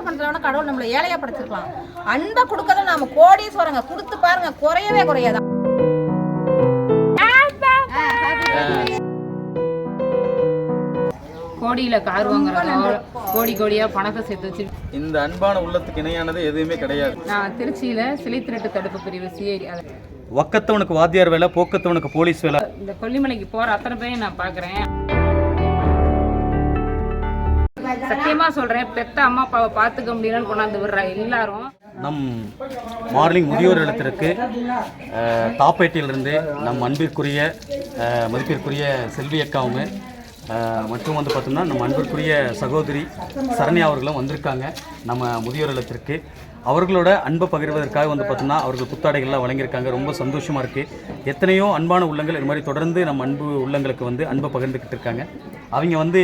காசு பண்றவன கடவுள் நம்மள ஏழையா படைச்சிருக்கலாம். அன்பை கொடுக்கறத நாம கோடீஸ்வரங்க. கொடுத்து பாருங்க குறையவே குறையாது. கோடியில கார் வாங்குறதோ கோடி கோடியா பணத்தை சேர்த்து வச்சு இந்த அன்பான உள்ளத்துக்கு இணையானது எதுவுமே கிடையாது. நான் திருச்சியில சிலை திருட்டு தடுப்பு பிரிவு சிஐடி வக்கத்தவனுக்கு வாத்தியார் வேலை போக்கத்தவனுக்கு போலீஸ் வேலை. இந்த கொல்லிமலைக்கு போற அத்தனை பேரையும் நான் பாக்குறேன். சத்தியமா சொல்றேன் பெத்த அம்மா அப்பாவை பாத்துக்க முடியலன்னு கொண்டாந்து விடுறா எல்லாரும். நம் மார்னிங் முதியோர் இல்லத்திற்கு அஹ், தாப்பேட்டையிலிருந்து நம் அன்பிற்குரிய மதிப்பிற்குரிய செல்வி அக்காவும் மற்றும் வந்து பார்த்தோம்னா நம்ம அன்பிற்குரிய சகோதரி சரண்யா அவர்களும் வந்திருக்காங்க. நம்ம முதியோர் இல்லத்திற்கு. அவர்களோட அன்பை பகிர்வதற்காக வந்து பார்த்தோம்னா அவர்கள் புத்தாடைகள்லாம் வழங்கியிருக்காங்க. ரொம்ப சந்தோஷமாக இருக்குது எத்தனையோ அன்பான உள்ளங்கள் இது மாதிரி தொடர்ந்து நம்ம அன்பு உள்ளங்களுக்கு வந்து அன்பை பகிர்ந்துக்கிட்டு இருக்காங்க. அவங்க வந்து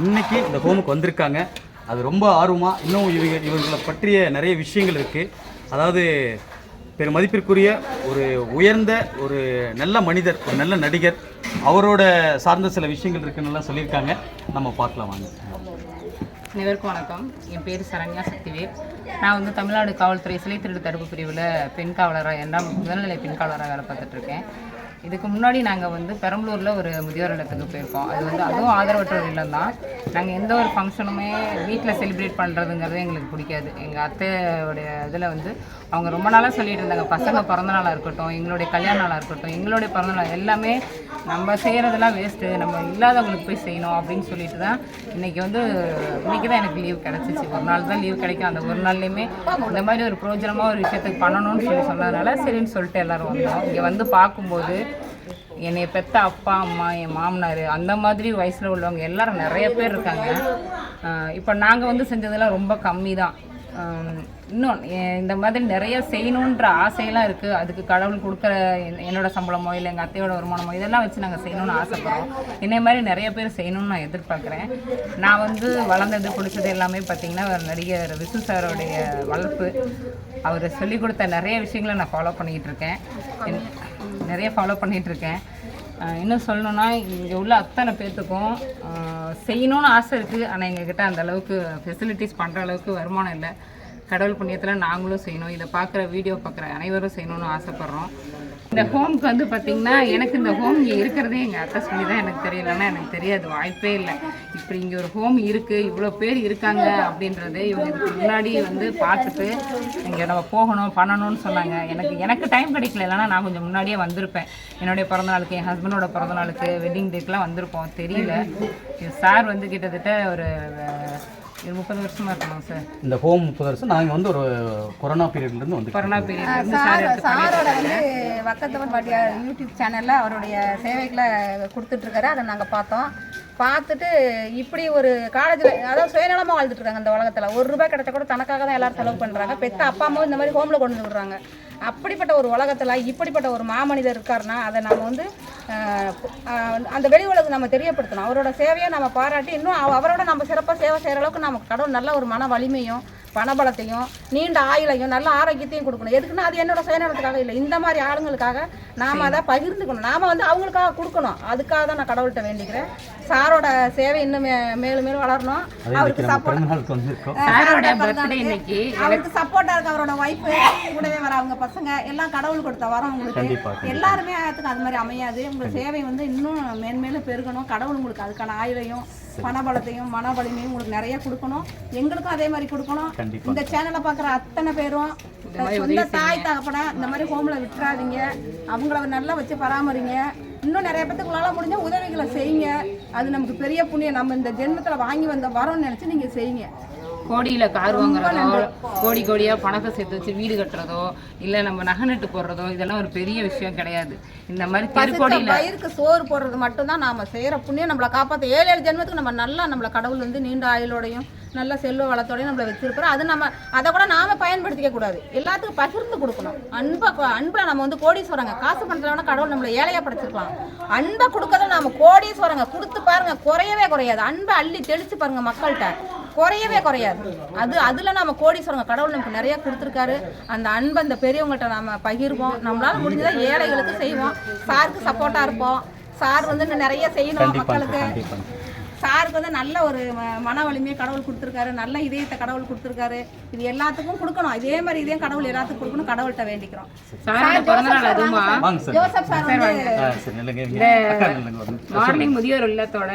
இன்றைக்கி இந்த ஹோமுக்கு வந்திருக்காங்க. அது ரொம்ப ஆர்வமாக இன்னும் இவங்க இவர்களை பற்றிய நிறைய விஷயங்கள் இருக்குது அதாவது பெரும் மதிப்பிற்குரிய ஒரு உயர்ந்த ஒரு நல்ல மனிதர் ஒரு நல்ல நடிகர் அவரோட சார்ந்த சில விஷயங்கள் இருக்குன்னு சொல்லியிருக்காங்க. நம்ம பார்க்கலாம் வாங்க. அனைவருக்கும் வணக்கம். என் பேர் சரண்யா சக்திவேல். நான் வந்து தமிழ்நாடு காவல்துறை சிலை திருட்டு தடுப்பு பிரிவில் பெண் காவலராக இரண்டாம் முதல்நிலை பெண் காவலராக வேலை பார்த்துட்ருக்கேன் இதுக்கு முன்னாடி நாங்கள் வந்து பெரம்பலூரில் ஒரு முதியோர் இல்லத்துக்கு போயிருக்கோம். அது வந்து அதுவும் ஆதரவற்றோர் இல்லம் தான் நாங்கள் எந்த ஒரு ஃபங்க்ஷனுமே வீட்டில் செலிப்ரேட் பண்ணுறதுங்கிறது எங்களுக்கு பிடிக்காது. எங்கள் அத்தையோடைய இதில் வந்து அவங்க ரொம்ப நாளாக சொல்லிட்டு இருந்தாங்க. பசங்க பிறந்த நாளாக இருக்கட்டும் எங்களுடைய கல்யாண நாளாக இருக்கட்டும் எங்களுடைய பிறந்த நாள் எல்லாமே நம்ம செய்கிறதெல்லாம் வேஸ்ட்டு நம்ம இல்லாதவங்களுக்கு போய் செய்யணும் அப்படின்னு சொல்லிட்டு தான் இன்றைக்கி வந்து இன்றைக்கி தான் எனக்கு லீவ் கிடச்சிச்சு. ஒரு நாள் தான் லீவ் கிடைக்கும். அந்த ஒரு நாள்லேயுமே இந்த மாதிரி ஒரு பிரோஜனமாக ஒரு விஷயத்துக்கு பண்ணணும்னு சொல்லி சொன்னதுனால சரின்னு சொல்லிட்டு எல்லோரும் வந்தோம். இங்கே வந்து பார்க்கும்போது என்னை பெத்த அப்பா அம்மா என் மாமனார் அந்த மாதிரி வயசில் உள்ளவங்க எல்லாரும் நிறைய பேர் இருக்காங்க. இப்போ நாங்கள் வந்து செஞ்சதெல்லாம் ரொம்ப கம்மி தான் இன்னும் இந்த மாதிரி நிறைய செய்யணுன்ற ஆசையெல்லாம் இருக்குது அதுக்கு கடவுள் கொடுக்குற என்னோடய என்னோட சம்பளமோ இல்லை எங்கள் அத்தையோட வருமானமோ இதெல்லாம் வச்சு நாங்கள் செய்யணும்னு ஆசைப்படுறோம். என்னை மாதிரி நிறைய பேர் செய்யணும்னு நான் எதிர்பார்க்குறேன். நான் வந்து வளர்ந்தது பிடிச்சது எல்லாமே பார்த்தீங்கன்னா நடிகர் விசு சாரோடைய வளர்ப்பு. அவர் சொல்லிக் கொடுத்த நிறைய விஷயங்களை நான் ஃபாலோ பண்ணிக்கிட்டு இருக்கேன். என்- நிறைய ஃபாலோ பண்ணிகிட்ருக்கேன் இன்னும் சொல்லணுன்னா இங்கே உள்ள அத்தனை பேர்த்துக்கும் செய்யணும்னு ஆசை இருக்குது ஆனால் எங்ககிட்ட அந்த அளவுக்கு ஃபெசிலிட்டிஸ் பண்ணுற அளவுக்கு வருமானம் இல்லை. கடவுள் புண்ணியத்தில் நாங்களும் செய்யணும். இதை பார்க்குற வீடியோ பார்க்குற அனைவரும் செய்யணும்னு ஆசைப்பட்றோம். இந்த ஹோம்க்கு வந்து பார்த்திங்கன்னா எனக்கு இந்த ஹோம் இங்கே இருக்கிறதே எங்கள் அத்தை சொல்லி தான் எனக்கு தெரியலன்னா எனக்கு தெரியாது. வாய்ப்பே இல்லை. இப்படி இங்கே ஒரு ஹோம் இருக்குது இவ்வளோ பேர் இருக்காங்க அப்படின்றது இவங்க இதுக்கு முன்னாடி வந்து பார்த்துட்டு இங்கே நம்ம போகணும் பண்ணணும்னு சொன்னாங்க. எனக்கு எனக்கு டைம் கிடைக்கல. இல்லைன்னா நான் கொஞ்சம் முன்னாடியே வந்திருப்பேன். என்னுடைய பிறந்தநாளுக்கு என் ஹஸ்பண்டோட பிறந்தநாளுக்கு வெட்டிங் டேக்கெலாம் வந்திருப்போம். தெரியல. சார் வந்து கிட்டத்தட்ட ஒரு ஒரு முப்பது வருஷமா இருக்கணும் சார். இந்த ஹோம் முப்பது வருஷம். நாங்கள் வந்து ஒரு கொரோனா பீரியட்லேருந்து வந்து கொரோனா பீரியட்ல இருந்து சார் எடுத்து சாரோட வந்து வக்கத்தவன் பாட்டியார் யூடியூப் சேனல்ல அவருடைய சேவைகளை கொடுத்துட்டு இருக்காரு. அதை நாங்க பார்த்தோம். பார்த்துட்டு இப்படி ஒரு காலேஜில் அதாவது சுயநலமாக வாழ்ந்துட்டு இருக்காங்க இந்த உலகத்தில். ஒரு ரூபாய் கிடைச்சா கூட தனக்காக தான் எல்லாரும் செலவு பண்ணுறாங்க பெத்த அப்பா அம்மாவும் இந்த மாதிரி ஹோமில் கொண்டு வந்து விடுறாங்க. அப்படிப்பட்ட ஒரு உலகத்தில் இப்படிப்பட்ட ஒரு மாமனிதர் இருக்காருன்னா அதை நம்ம வந்து அந்த வெளி உலகம் நம்ம தெரியப்படுத்தணும். அவரோட சேவையை நம்ம பாராட்டி இன்னும் அவ- அவரோட நம்ம சிறப்பாக சேவை செய்கிற அளவுக்கு நமக்கு கடவுள் நல்ல ஒரு மன வலிமையும் பணபலத்தையும் நீண்ட ஆயுளையும் நல்ல ஆரோக்கியத்தையும் கொடுக்கணும். எதுக்குன்னா அது என்னோட சுயநலத்துக்காக இல்லை. இந்த மாதிரி ஆளுங்களுக்காக நாம அதை பகிர்ந்துக்கணும். நாம வந்து அவங்களுக்காக கொடுக்கணும். அதுக்காக தான் நான் கடவுள்கிட்ட வேண்டிக்கிறேன். சாரோட சேவை இன்னும் மே- மேலும் மேலும் வளரணும். அவருக்கு சப்போர்ட் அவருக்கு சப்போர்ட்டா இருக்க அவரோட ஒய்ஃபு கூடவே வர அவங்க பசங்க எல்லாம் கடவுள் கொடுத்த வரம் உங்களுக்கு. எல்லாருமே அதுக்கு அது மாதிரி அமையாது. உங்க சேவை வந்து இன்னும் மேன்மேலும் பெருகணும். கடவுள் உங்களுக்கு அதுக்கான ஆயுளையும் பணபலத்தையும் மன வலிமையும் உங்களுக்கு நிறைய கொடுக்கணும். எங்களுக்கும் அதே மாதிரி கொடுக்கணும். இந்த சேனலை பார்க்குற அத்தனை பேரும் சொந்த தாய் தகப்பன இந்த மாதிரி ஹோம்ல விட்டுறாதீங்க. அவங்கள நல்லா வச்சு பராமரிங்க. இன்னும் நிறைய பேத்துக்கு உங்களால முடிஞ்ச உதவிகளை செய்யுங்க. அது நமக்கு பெரிய புண்ணியம். நம்ம இந்த ஜென்மத்துல வாங்கி வந்த வரோம்னு நினைச்சு நீங்க செய்யுங்க. கோடியில கார் வாங்குறதோ கோடி கோடியா பணத்தை சேர்த்து வச்சு வீடு கட்டுறதோ இல்ல நம்ம நகை நட்டு போடுறதோ இதெல்லாம் ஒரு பெரிய விஷயம் கிடையாது. இந்த மாதிரி தெருக்கோடியில பயிருக்கு சோறு போடுறது மட்டும்தான் நாம செய்யற புண்ணியம். நம்மளை காப்பாற்ற ஏழு ஏழு ஜென்மத்துக்கு நம்ம நல்லா நம்மளை கடவுள் வந்து நீண்ட ஆயுளோடையும் நல்ல செல்வ வளத்தோடையும் நம்மளை வச்சிருக்கிறோம் அது நம்ம அதை கூட நாம பயன்படுத்திக்க கூடாது. எல்லாத்துக்கும் பகிர்ந்து கொடுக்கணும். அன்பை அன்பை நம்ம வந்து கோடீஸ்வரங்க காசு பண்றவன கடவுள் நம்மளை ஏழையா படைச்சிருக்கலாம். அன்பை கொடுக்கறத நாம கோடீஸ்வரங்க கொடுத்து பாருங்க குறையவே குறையாது. அன்பை அள்ளி தெளிச்சு பாருங்க மக்கள்கிட்ட. குறையவே குறையாது. அது அதுல நம்ம கோடீஸ்வரங்க கடவுள் நமக்கு நிறைய கொடுத்துருக்காரு. அந்த அன்பை அந்த பெரியவங்கள்ட்ட நாம பகிர்வோம். நம்மளால முடிஞ்சதை ஏழைகளுக்கு செய்வோம். சாருக்கு சப்போர்ட்டா இருப்போம். சார் வந்து நிறைய செய்யணும் மக்களுக்கு. சாருக்கு வந்து நல்ல ஒரு மன வலிமையை கடவுள் கொடுத்துருக்காரு. நல்ல இதயத்தை கடவுள் கொடுத்துருக்காரு. இது எல்லாத்துக்கும் கொடுக்கணும். இதே மாதிரி இதே கடவுள் எல்லாத்துக்கும் கொடுக்கணும். கடவுள்கிட்ட வேண்டிக்கிறோம். ஜோசப் சார் வந்து முதியோர் இல்லத்தோட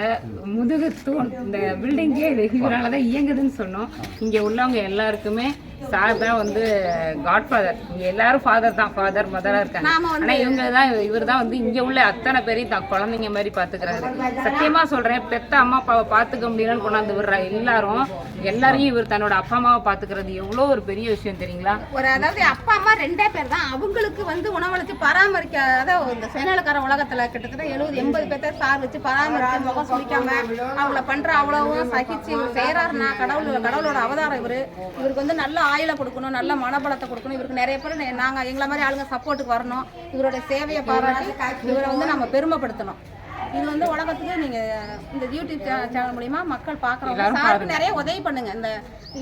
முதுகு தூண் இந்த பில்டிங்கே இது இதனால தான் இயங்குதுன்னு சொன்னோம். இங்கே உள்ளவங்க எல்லாருக்குமே சார் தான் வந்து காட்ஃபாதர் இங்கே எல்லாரும் ஃபாதர் தான். ஃபாதர் மதராக இருக்காங்க. ஆனால் இவங்க தான் இவர் தான் வந்து இங்கே உள்ள அத்தனை பேரையும் தான் குழந்தைங்க மாதிரி பார்த்துக்கிறாரு. சத்தியமாக சொல்கிறேன் பெத்த அம்மா அப்பாவை பார்த்துக்க முடியலன்னு கொண்டாந்து விடுற எல்லாரும். எல்லாரையும் இவர் தன்னோட அப்பா அம்மாவை பார்த்துக்கிறது எவ்வளோ ஒரு பெரிய விஷயம் தெரியுங்களா? ஒரு அதாவது அப்பா அம்மா ரெண்டே பேர் தான். அவங்களுக்கு வந்து உணவளிச்சு பராமரிக்க அதாவது இந்த சுயநலக்கார உலகத்துல கிட்டத்தட்ட எழுபது எண்பது பேர்த்த சார் வச்சு பராமரிச்சு முகம் சுளிக்காம அவங்கள பண்ற அவ்வளவும் சகிச்சு இவர் செய்யறாருன்னா கடவுள் கடவுளோட அவதாரம் இவரு. இவருக்கு வந்து நல்ல ஆயுளை கொடுக்கணும் நல்ல மனபலத்தை கொடுக்கணும். இவருக்கு நிறைய பேர் நாங்க எங்களை மாதிரி ஆளுங்க சப்போர்ட்டுக்கு வரணும். இவரோட சேவையை பாராட்டி இவரை வந்து நம்ம பெருமைப்படுத்தணும். இது வந்து உலகத்துக்கு நீங்க இந்த யூடியூப் சேனல் மூலியமா மக்கள் பாக்குறவங்க சாருக்கு நிறைய உதவி பண்ணுங்க. இந்த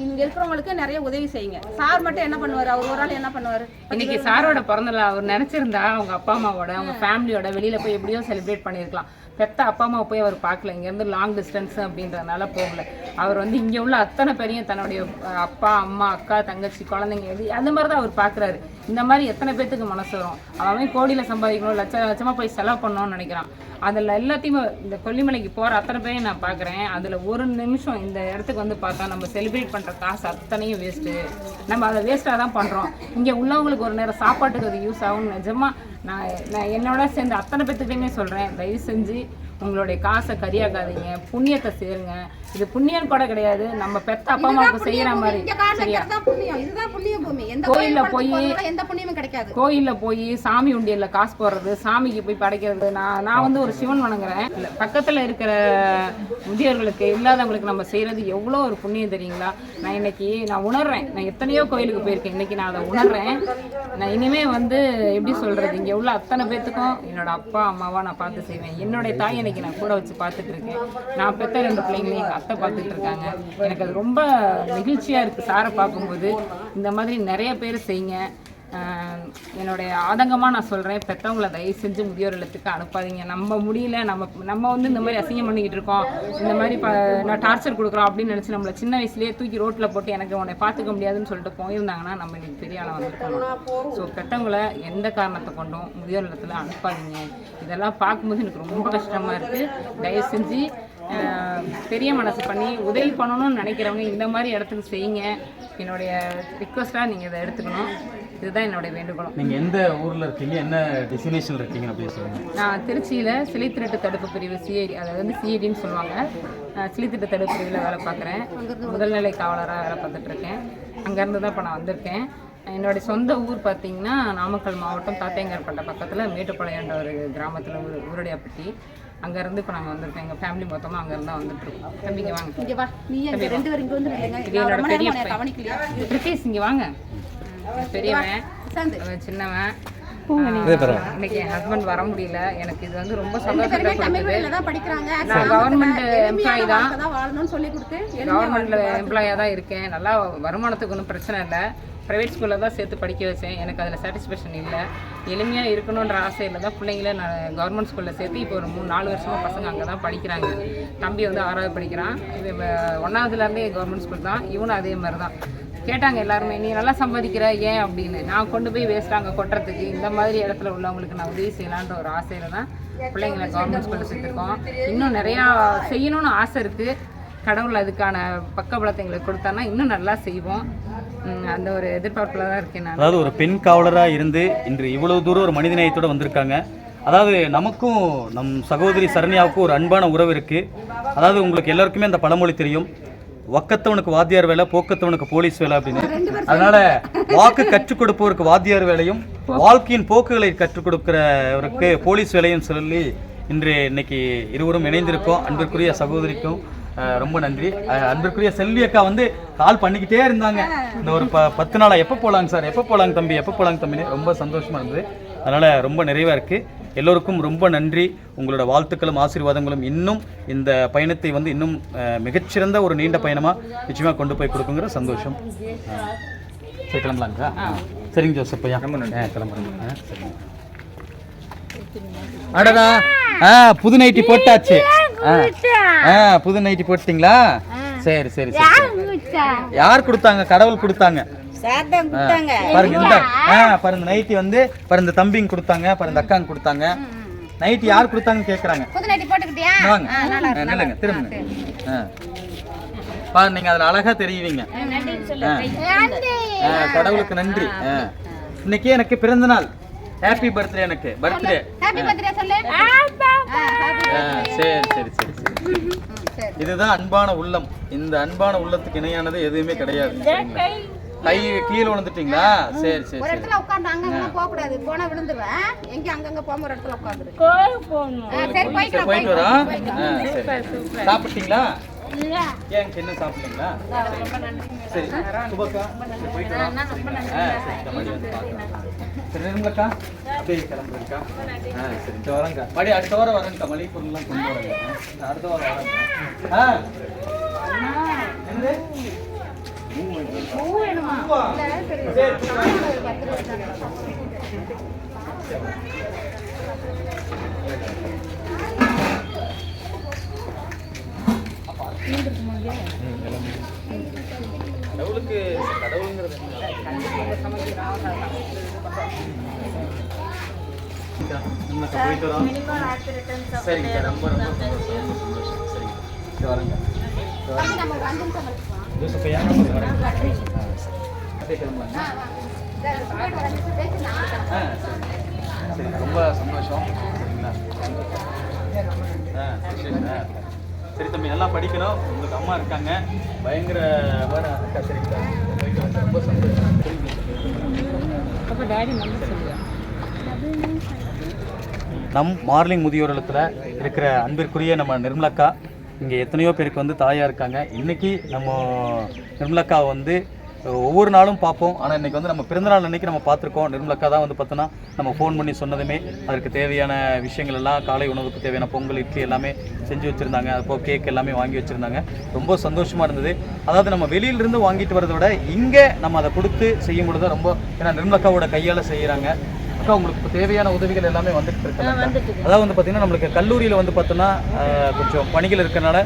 இங்க இருக்கிறவங்களுக்கு நிறைய உதவி செய்யுங்க. சார் மட்டும் என்ன பண்ணுவாரு? அவர் ஒரு ஆள் என்ன பண்ணுவாரு? இன்னைக்கு சாரோட பிறந்தநாள் அவர் நினைச்சிருந்தா அவங்க அப்பா அம்மாவோட அவங்க ஃபேமிலியோட வெளியில போய் எப்படியோ செலிப்ரேட் பண்ணியிருக்கலாம். பெத்த அப்பா அம்மாவை போய் அவர் பார்க்கல. இங்கேருந்து லாங் டிஸ்டன்ஸ் அப்படின்றதுனால போகல. அவர் வந்து இங்கே உள்ள அத்தனை பேரையும் தன்னுடைய அப்பா அம்மா அக்கா தங்கச்சி குழந்தைங்க எது அந்த மாதிரி தான் அவர் பார்க்குறாரு இந்த மாதிரி எத்தனை பேர்த்துக்கு மனசு வரும்? அவன் கோடியில் சம்பாதிக்கணும் லட்ச லட்சமாக போய் செலவு பண்ணணும்னு நினைக்கிறான். அதில் எல்லாத்தையுமே இந்த கொல்லிமலைக்கு போகிற அத்தனை பேரையும் நான் பார்க்குறேன் அதில் ஒரு நிமிஷம் இந்த இடத்துக்கு வந்து பார்த்தா நம்ம செலிப்ரேட் பண்ணுற காசு அத்தனையும் வேஸ்ட்டு நம்ம அதை வேஸ்ட்டாக தான் பண்ணுறோம் இங்கே உள்ளவங்களுக்கு ஒரு நேரம் சாப்பாட்டுக்கு அது யூஸ் ஆகும் நிஜமா நான் நான் என்னோட சேர்ந்து அத்தனை பேத்துக்கிட்டையுமே சொல்கிறேன் தயவு செஞ்சு உங்களுடைய காசை கரியாக்காதீங்க புண்ணியத்தை சேருங்க. இது புண்ணியம் கூட கிடையாது நம்ம பெத்த அப்பா அம்மாவுக்கு செய்கிற மாதிரி. சரியா? கோயில்ல போய் போய் எந்த புண்ணியமும் கிடைக்காது. கோயிலில் போய் சாமி உண்டியல்ல காசு போடுறது சாமிக்கு போய் படைக்கிறது நான் நான் வந்து ஒரு சிவன் வணங்குறேன். பக்கத்துல இருக்கிற முதியோர்களுக்கு இல்லாதவங்களுக்கு நம்ம செய்யறது எவ்வளோ ஒரு புண்ணியம் தெரியுங்களா? நான் இன்னைக்கு நான் உணர்றேன். நான் எத்தனையோ கோயிலுக்கு போயிருக்கேன். இன்னைக்கு நான் அதை உணர்றேன். நான் இனிமே வந்து எப்படி சொல்றது இங்க உள்ள அத்தனை பேத்துக்கும் என்னோட அப்பா அம்மாவா நான் பார்த்து செய்வேன். என்னுடைய தாய் எனக்கு நான் கூட வச்சு பார்த்துட்டு இருக்கேன். நான் பெத்த ரெண்டு பிள்ளைங்களையும் எங்கள் அத்தை பார்த்துட்டு இருக்காங்க. எனக்கு அது ரொம்ப நெகிழ்ச்சியா இருக்கு சாரை பார்க்கும்போது. இந்த மாதிரி நிறைய பேர் செய்யுங்க. என்னுடைய ஆதங்கமாக நான் சொல்கிறேன் பெற்றவங்களை தயவு செஞ்சு முதியோர் இல்லத்துக்கு அனுப்பாதீங்க. நம்ம முடியல நம்ம நம்ம வந்து இந்த மாதிரி அசிங்கம் பண்ணிக்கிட்டு இருக்கோம். இந்த மாதிரி ப நான் டார்ச்சர் கொடுக்குறோம் அப்படின்னு நினச்சி நம்மளை சின்ன வயசுலேயே தூக்கி ரோட்டில் போட்டு எனக்கு உன்னை பார்த்துக்க முடியாதுன்னு சொல்லிட்டு போயிருந்தாங்கன்னா நம்ம இன்னைக்கு பெரிய ஆளாக வந்திருக்கோம். ஸோ பெற்றவங்களை எந்த காரணத்தை கொண்டும் முதியோர் இல்லத்தில் அனுப்பாதீங்க. இதெல்லாம் பார்க்கும்போது எனக்கு ரொம்ப கஷ்டமாக இருக்குது தயவு செஞ்சு பெரிய மனசு பண்ணி உதவி பண்ணணும்னு நினைக்கிறவங்க இந்த மாதிரி இடத்துக்கு செய்யுங்க. என்னுடைய ரிக்வஸ்ட்டாக நீங்கள் இதை எடுத்துக்கணும். இதுதான் என்னுடைய வேண்டுகோளும் நீங்க எந்த ஊர்ல இருக்கீங்க? என்ன டெஸ்டினேஷன்ல இருக்கீங்க அப்படின்னு சொல்லுங்க. நான் திருச்சியில் சிலை திருட்டு தடுப்பு பிரிவு சிஐடி அதாவது வந்து சிஐடின்னு சொல்லுவாங்க. சிலை திருட்டு தடுப்பு பிரிவில் வேலை பார்க்குறேன். முதல்நிலை காவலராக வேலை பார்த்துட்டு இருக்கேன். அங்கேருந்து தான் இப்போ நான் வந்திருக்கேன். என்னுடைய சொந்த ஊர் பார்த்தீங்கன்னா நாமக்கல் மாவட்டம் தாத்தையங்கார்பேட்டை பக்கத்தில் மேட்டுப்பாளையன்ற ஒரு கிராமத்தில் ஊர் ஊரடியாப்பட்டி. அங்கேருந்து இப்போ நாங்கள் வந்திருக்கோம். எங்கள் ஃபேமிலி மொத்தமாக அங்கேருந்து தான் வந்துட்டு இருக்கோம் தம்பிங்க வாங்க. இங்க வா. நீ ரெண்டு பேரும் இங்க வந்து பெரிய பிரிட்டிஷ் இங்கே வாங்க. பெரியவன் சின்னவன். இன்னைக்கு என் ஹஸ்பண்ட் வர முடியல. எனக்கு இது வந்து ரொம்ப நான் கவர்மெண்ட் எம்ப்ளாயி தான். தான் வாழணும்னு சொல்லி கொடுத்து கவர்மெண்ட்ல எம்ப்ளாயாக தான் இருக்கேன். நல்லா வருமானத்துக்கு ஒன்றும் பிரச்சனை இல்லை. ப்ரைவேட் ஸ்கூலில் தான் சேர்த்து படிக்க வச்சேன். எனக்கு அதில் சாட்டிஸ்ஃபேக்ஷன் இல்லை. எளிமையாக இருக்கணுன்ற ஆசையில் தான் பிள்ளைங்கள நான் கவர்மெண்ட் ஸ்கூலில் சேர்த்து இப்போ ஒரு மூணு நாலு வருஷமாக பசங்க அங்கே தான் படிக்கிறாங்க. தம்பி வந்து ஆறாவது படிக்கிறான். இவன் வ- ஒண்ணாவதுலேருந்தே கவர்மெண்ட் ஸ்கூல் தான். இவனும் அதே மாதிரி தான். கேட்டாங்க எல்லாருமே நீ நல்லா சம்பாதிக்கிற ஏன்? அப்படின்னு. நான் கொண்டு போய் வேஸ்ட் அங்கே கொட்டுறதுக்கு இந்த மாதிரி இடத்துல உள்ளவங்களுக்கு நான் உதவி செய்யலான்ற ஒரு ஆசையில் தான் பிள்ளைங்களை கவர்மெண்ட் ஸ்கூலில் சேர்த்துருக்கோம். இன்னும் நிறையா செய்யணும்னு ஆசை இருக்குது கடவுள் அதுக்கான பக்கபலத்தை எங்களுக்கு கொடுத்தான்னா இன்னும் நல்லா செய்வோம். அந்த ஒரு எதிர்பார்ப்பில் தான் இருக்கேன் நான். அதாவது ஒரு பெண் காவலராக இருந்து இன்று இவ்வளோ தூரம் ஒரு மனிதநேயத்தோடு வந்திருக்காங்க. அதாவது நமக்கும் நம் சகோதரி சரண்யாவுக்கும் ஒரு அன்பான உறவு இருக்குது அதாவது உங்களுக்கு எல்லாருக்குமே அந்த பழமொழி தெரியும். வக்கத்தவனுக்கு வாத்தியார் வேலை போக்கத்தவனுக்கு போலீஸ் வேலை அப்படின்னு. அதனால வாக்கு கற்றுக் கொடுப்பவருக்கு வாத்தியார் வேலையும் வாழ்க்கையின் போக்குகளை கற்றுக் கொடுக்கிறவருக்கு போலீஸ். வேலையும் சொல்லி இன்று இன்னைக்கு இருவரும் இணைந்திருக்கோம். அன்பிற்குரிய சகோதரிக்கும் ரொம்ப நன்றி. அன்பிற்குரிய செல்வி அக்கா வந்து கால் பண்ணிக்கிட்டே இருந்தாங்க. இந்த ஒரு ப பத்து நாளா எப்போ போலாங்க சார்? எப்போ போலாங்க தம்பி? எப்போ போலாங்க தம்பின்னு ரொம்ப சந்தோஷமா இருந்தது. அதனால ரொம்ப நிறைவா இருக்கு. எல்லோருக்கும் ரொம்ப நன்றி. உங்களோட வாழ்த்துக்களும் ஆசீர்வாதங்களும் இன்னும் இந்த பயணத்தை வந்து இன்னும் மிகச்சிறந்த ஒரு நீண்ட பயணமா நிச்சயமா கொண்டு போய் கொடுக்குங்கிற சந்தோஷம். சரி கிளம்பலாங்க சார் சரிங்க ஜோசப் ஐயா. கிளம்புறேங்க அடடா. ஆ புது நைட்டி போட்டாச்சு. ஆ புது நைட்டி போட்டுட்டீங்களா? சரி சரி சரி யார் கொடுத்தாங்க? கடவுள் கொடுத்தாங்க. பாருங்க இந்த ஆ பாருங்க நைட்டி வந்து பாருங்க தம்பிங்க கொடுத்தாங்க பாருங்க அக்காங்க கொடுத்தாங்க. நைட்டி யார் கொடுத்தாங்கன்னு கேக்குறாங்க. புது நைட்டி போட்டுக்கிட்டியா? இங்க வாங்க நில்லுங்க திரும்புங்க. ஆ பாருங்க நீங்க அதுல அழகா தெரியுவீங்க. ஆ. ஆ, கடவுளுக்கு நன்றி. ஆ. இன்னைக்கு எனக்கு பிறந்த நாள் ஹாப்பி பர்த்டே எனக்கு பர்த்டே ஹாப்பி பர்த்டே சொல்லு. ஆ, happy சரி சரி சரி. இதுதான் அன்பான உள்ளம். இந்த அன்பான உள்ளத்துக்கு இணையானது எதுவுமே கிடையாது? கை கீழே விழுந்துட்டீங்களா? சரி சரி ஒரு இடத்துல உட்காந்து அங்கங்க போக கூடாது போனா விழுந்துருவேன். எங்க அங்கங்க போகாம ஒரு இடத்துல உட்காந்துரு சரி போயிட்டு சரி போயிட்டு வரோம். ஆ, சரி. சாப்பிட்டீங்களா? ஏன் என்ன சாப்பிட்டீங்களா? சரி. சுபக்கா? சரி, போயிட்டு வரோம். சரி, நிர்மலக்கா அப்படியே ஆ சரி இந்த வரேங்க்கா மடி அடுத்த வாரம் வரேன்க்கா. மளிகை பொருள்லாம் கொண்டு வரேங்க ஆ, அடுத்த வாரம் வரேங்க ஆ. என்னது? கடவுளுக்கு கடவுளுங்கிறது போயிட்டு வரோம் சரிங்க ரொம்ப ரொம்ப சந்தோஷம். சரிங்க. வரேங்க. சரி. ரொம்ப சந்தோஷம் சரி தம்பி நல்லா படிக்கணும். உங்களுக்கு அம்மா இருக்காங்க. பயங்கர வேற அக்கா சரிங்களா. ரொம்ப சந்தோஷம். நம் மார்லிங் முதியோர் இல்லத்தில் இருக்கிற அன்பிற்குரிய நம்ம நிர்மலக்கா இங்கே எத்தனையோ பேருக்கு வந்து தாயாக இருக்காங்க. இன்றைக்கி நம்ம நிர்மலக்கா வந்து ஒவ்வொரு நாளும் பார்ப்போம். ஆனால் இன்றைக்கி வந்து நம்ம பிறந்தநாள் அன்றைக்கி நம்ம பார்த்துருக்கோம். நிர்மலக்கா தான் வந்து பார்த்தோன்னா நம்ம ஃபோன் பண்ணி சொன்னதுமே அதற்கு தேவையான விஷயங்கள் எல்லாம் காலை உணவுக்கு தேவையான பொங்கல் இட்லி எல்லாமே செஞ்சு வச்சுருந்தாங்க. அப்போ கேக் எல்லாமே வாங்கி வச்சுருந்தாங்க. ரொம்ப சந்தோஷமாக இருந்தது. அதாவது நம்ம வெளியிலிருந்து வாங்கிட்டு வரதை விட இங்கே நம்ம அதை கொடுத்து செய்யும் பொழுது ரொம்ப ஏன்னா நிர்மலக்காவோட கையால் செய்கிறாங்க அக்கா உங்களுக்கு தேவையான உதவிகள் எல்லாமே வந்துட்டு இருக்கு. அதாவது வந்து பார்த்தீங்கன்னா நம்மளுக்கு கல்லூரியில் வந்து பார்த்தோன்னா கொஞ்சம் பணிகள் இருக்கறனால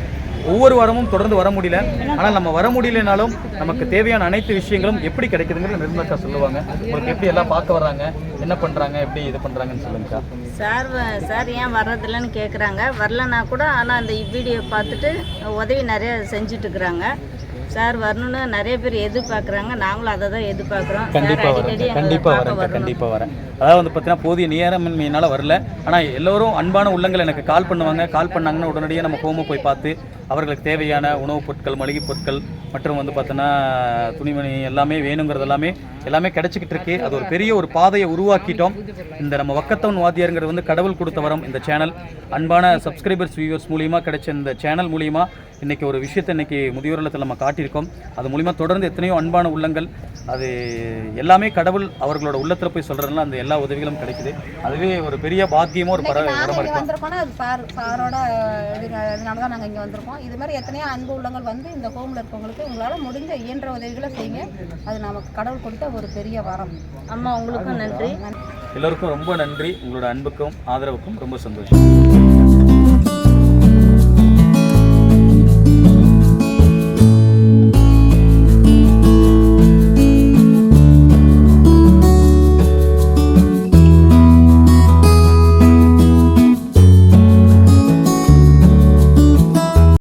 ஒவ்வொரு வாரமும் தொடர்ந்து வர முடியல. ஆனால் நம்ம வர முடியலனாலும் நமக்கு தேவையான அனைத்து விஷயங்களும் எப்படி கிடைக்குதுங்கிறது நிர்மலக்கா சொல்லுவாங்க. உங்களுக்கு எப்படி எல்லாம் பார்க்க வர்றாங்க என்ன பண்ணுறாங்க எப்படி இது பண்ணுறாங்கன்னு சொல்லுங்கக்கா சார். சார் ஏன் வர்றதில்லன்னு கேட்குறாங்க வரலன்னா கூட ஆனால் அந்த வீடியோ பார்த்துட்டு உதவி நிறைய செஞ்சுட்டு இருக்கிறாங்க. சார் வரணும்னு நிறைய பேர் எதிர்பார்க்குறாங்க. நாங்களும் அதை தான் எதிர்பார்க்குறோம். கண்டிப்பாக வரேன் கண்டிப்பாக வரேன் கண்டிப்பாக வரேன். அதாவது வந்து பார்த்தீங்கன்னா போதிய நேரமின்மையினால் வரல. ஆனால் எல்லோரும் அன்பான உள்ளங்கள் எனக்கு கால் பண்ணுவாங்க. கால் பண்ணாங்கன்னா உடனடியாக நம்ம ஹோமை போய் பார்த்து அவர்களுக்கு தேவையான உணவுப் பொருட்கள் மளிகை பொருட்கள் மற்றும் வந்து பார்த்தோன்னா துணிமணி எல்லாமே வேணுங்கிறது எல்லாமே எல்லாமே கிடைச்சிக்கிட்டு இருக்கு. அது ஒரு பெரிய ஒரு பாதையை உருவாக்கிட்டோம். இந்த நம்ம வக்கத்தவன் வாத்தியாருங்கிறது வந்து கடவுள் கொடுத்த வரம் இந்த சேனல். அன்பான சப்ஸ்கிரைபர்ஸ் வியூவர்ஸ் மூலியமாக கிடைச்ச இந்த சேனல் மூலியமா இன்னைக்கு ஒரு விஷயத்தை இன்னைக்கு முதியோர் இல்லத்தில் நம்ம காட்டியிருக்கோம். அது மூலிமா தொடர்ந்து எத்தனையோ அன்பான உள்ளங்கள் அது எல்லாமே கடவுள் அவர்களோட உள்ளத்தில் போய் சொல்கிறதுனால அந்த எல்லா உதவிகளும் கிடைக்குது. அதுவே ஒரு பெரிய பாக்கியமும் ஒரு பர நாங்கள் வரமா இங்கே இருக்கும் தான் நாங்கள் இங்கே வந்திருக்கோம். இது மாதிரி எத்தனையோ அன்பு உள்ளங்கள் வந்து இந்த ஹோமில் இருக்கவங்களுக்கு உங்களால் முடிஞ்ச இயன்ற உதவிகளை செய்யுங்க அது நமக்கு கடவுள் கொடுத்த ஒரு பெரிய வரம். அம்மா உங்களுக்கும் நன்றி. எல்லோருக்கும் ரொம்ப நன்றி. உங்களோட அன்புக்கும் ஆதரவுக்கும் ரொம்ப சந்தோஷம்.